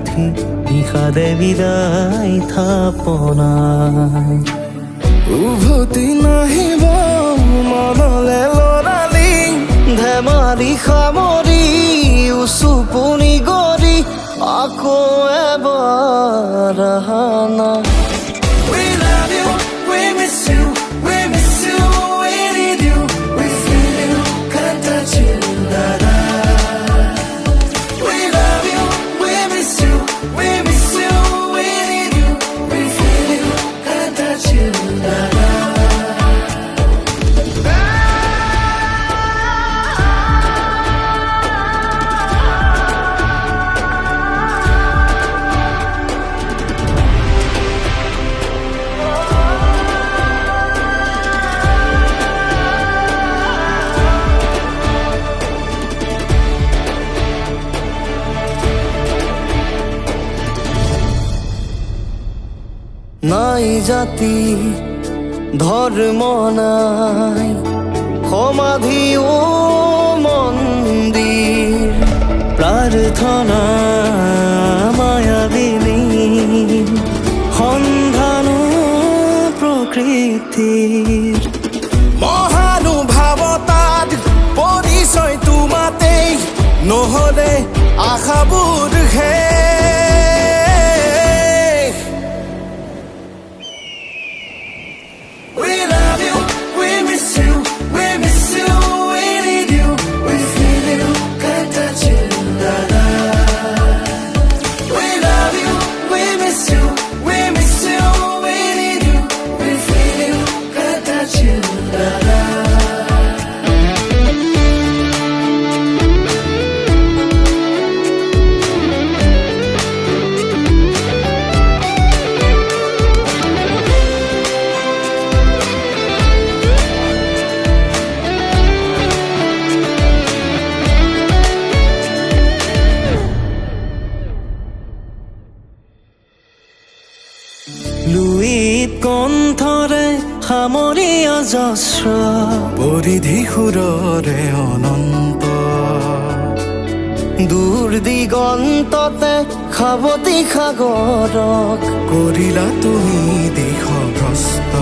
গাঁঠি নিশাদে বিদায় থাপনাত উভতি নাহিব মনলে লৰালি ধেমালি সামৰি উচুপনি গৰি আকৌ এবাৰ নাই জাতি, ধর্ম নাই। সমাধি ও মন্দির, প্রার্থনা মায়াবিনী সন্ধানো প্রকৃতির। মহানুভাৱতাত পৰিচয় তোমাতেই, নহলে আশাবোৰ সামৰি অজস্ৰ পৰিধি সুৰৰে অনন্ত। দূৰ দিগন্ততে সাৱতি সাগৰক কৰিলা তুমি দিশভ্ৰষ্ট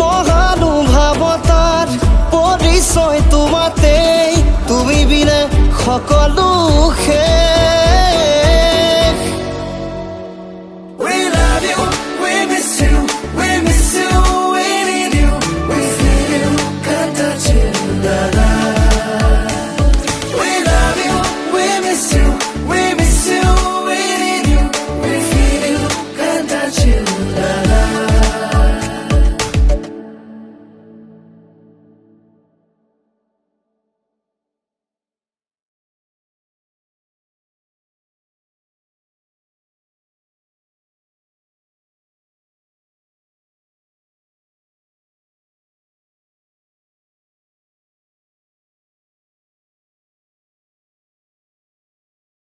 মহানুভাৱতাৰ পৰিচয় তোমাতেই। তুমি বিনে সকলো you. We